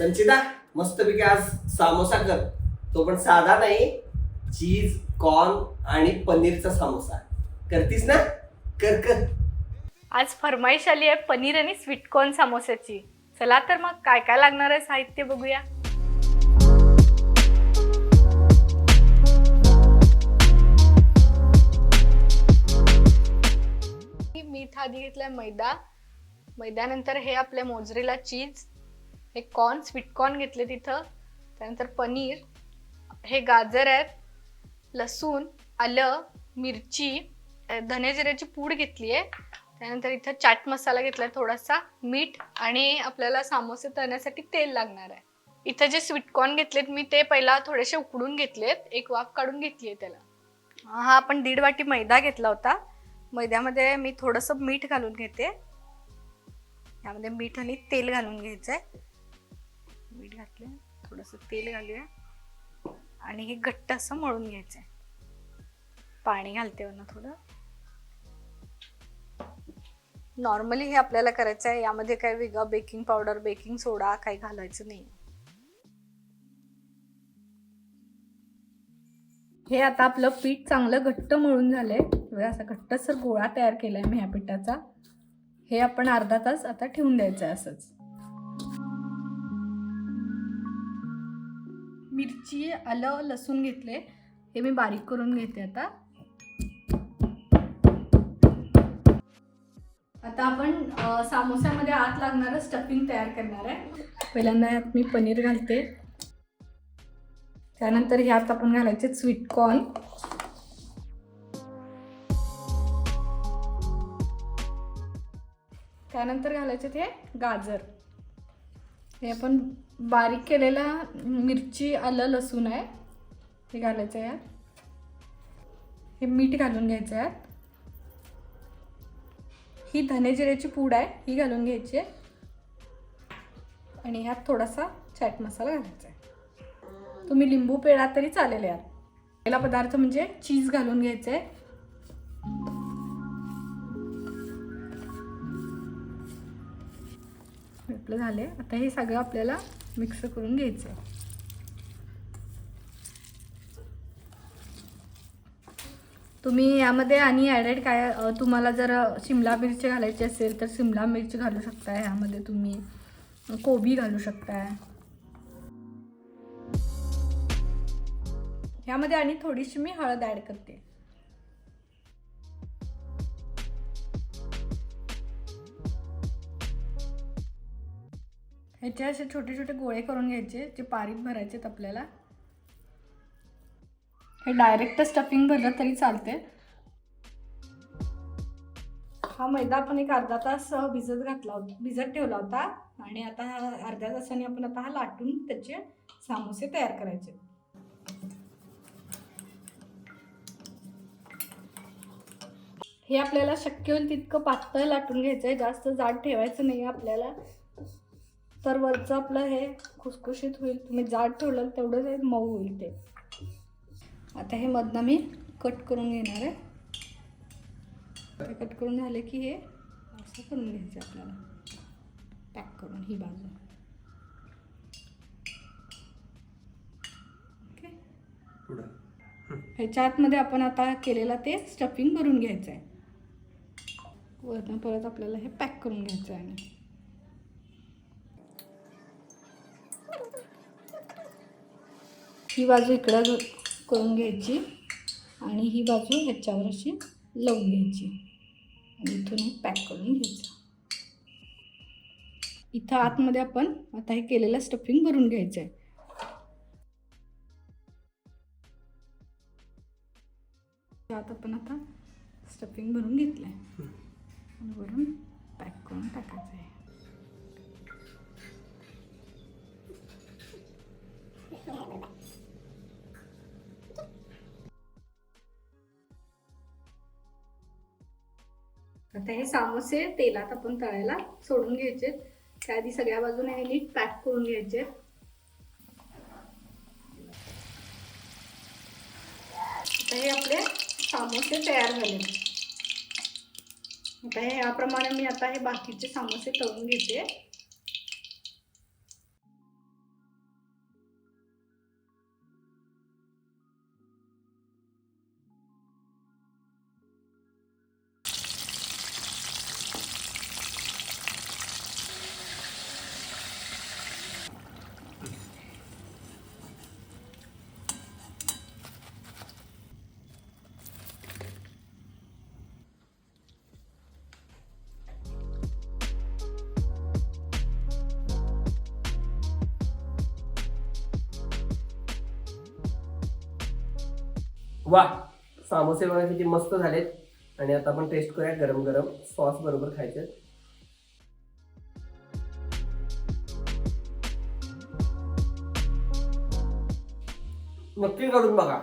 संचिता मस्तपैकी आज सामोसा कर. तो पण साधा नाही चीज कॉर्न आणि पनीरचा समोसा. करतीस ना? कर कर. आज फरमाईश आली आहे पनीर आणि स्वीटकॉर्न समोस्याची. चला तर मग काय काय लागणार आहे साहित्य बघूया. ही मीठ आधी घेतलाय मैदा. मैद्यानंतर हे आपल्या मोजरीला चीज. हे कॉर्न स्वीटकॉर्न घेतले तिथं. त्यानंतर पनीर हे गाजर आहेत लसूण आलं मिरची धनेजिऱ्याची पूड घेतली आहे त्यानंतर इथं चाट मसाला घेतलाय थोडासा मीठ आणि आपल्याला सामोसे तळण्यासाठी तेल लागणार आहे. इथं जे स्वीटकॉर्न घेतलेत मी ते पहिला थोडेसे उकडून घेतलेत. एक वाफ काढून घेतली आहे त्याला. हा आपण दीड वाटी मैदा घेतला होता. मैद्यामध्ये मी थोडंसं मीठ घालून घेते. यामध्ये मीठ आणि तेल घालून घ्यायचं आहे मीठ घातले थोडंसं तेल घालूया. आणि हे घट्ट असं मळून घ्यायचं आहे पाणी घालते वरनं थोडं. नॉर्मली हे आपल्याला करायचं आहे यामध्ये काही वेगळं बेकिंग पावडर बेकिंग सोडा काही घालायचं नाही. हे आता आपलं पीठ चांगलं घट्ट मळून झालंय. बघा असा घट्टसर गोळा तयार केलाय मी ह्या पिठाचा. हे आपण अर्धा तास आता ठेवून द्यायचं आहे असंच. मिरची आलं लसूण घेतले. हे मी बारीक करून घेते आता. आता आपण सामोसामध्ये सामोस्यामध्ये आत लागणारं स्टफिंग तयार करणार आहे. पहिल्यांदा यात मी पनीर घालते. त्यानंतर ह्यात आपण घालायचे स्वीट कॉर्न. त्यानंतर घालायचे ते गाजर. हे आपण बारीक केलेला मिरची आलं लसूण आहे. हे घालायचं आहे यात. हे मीठ घालून घ्यायचं आहे यात. ही धने जिऱ्याची पूड आहे ही घालून घ्यायची आहे. आणि ह्यात थोडासा चाट मसाला घालायचा आहे. तुम्ही लिंबू पेळा तरी चालेल यात. पहिला पदार्थ म्हणजे चीज घालून घ्यायचं आहे. आपलं झाले आता हे सगळं आपल्याला मिक्स करून घ्यायचं आहे तुम्ही यामध्ये आणि ॲडेड काय तुम्हाला जर शिमला मिरची घालायची असेल तर शिमला मिरची घालू शकता ह्यामध्ये तुम्ही कोबी घालू शकता ह्यामध्ये आणि थोडीशी मी हळद ॲड करते. ह्याचे असे छोटे छोटे गोळे करून घ्यायचे जे पारीत भरायचे आहेत आपल्याला. हे डायरेक्ट स्टफिंग भरलं तरी चालते हा मैदा आपण एक अर्धा तास भिजत घातला होता भिजत ठेवला होता. आणि आता अर्ध्या तासाने आपण आता हा लाटून त्याचे सामोसे तयार करायचे. हे आपल्याला शक्य होईल तितकं पातळ लाटून घ्यायचं आहे जास्त जाड ठेवायचं नाही आपल्याला. तर वरचं आपलं हे खुसखुशीत होईल. तुम्ही जाड ठेवलं तेवढंच हे मऊ होईल ते. आता हे मधनं मी कट करून घेणार आहे. कट करून झाले की हे असं करून घ्यायचं आपल्याला. पॅक करून ही बाजू. ओके ह्याच्या आतमध्ये आपण आता केलेलं ते स्टफिंग भरून घ्यायचं आहे वरनं परत आपल्याला हे पॅक करून घ्यायचं आहे ही बाजू इकडं करून घ्यायची आणि ही बाजू ह्याच्यावर अशी लावून घ्यायची. आणि इथून हे पॅक करून घ्यायचं. इथं आतमध्ये आपण आता हे केलेलं स्टफिंग भरून घ्यायचं आहे त्यात आपण आता स्टफिंग भरून घेतलं आहे आणि वरून पॅक करून टाकायचं आहे आता हे सामोसे तेलात आपण तळायला सोडून घ्यायचे त्याआधी सगळ्या बाजूने हे नीट पॅक करून घ्यायचे आता हे आपले सामोसे तयार झाले आता हे याप्रमाणे मी आता हे बाकीचे सामोसे तळून घेते वा सामोसे बघा किती मस्त झालेत. आणि आता आपण टेस्ट करूया गरम गरम सॉस बरोबर खायचे. नक्की करून बघा.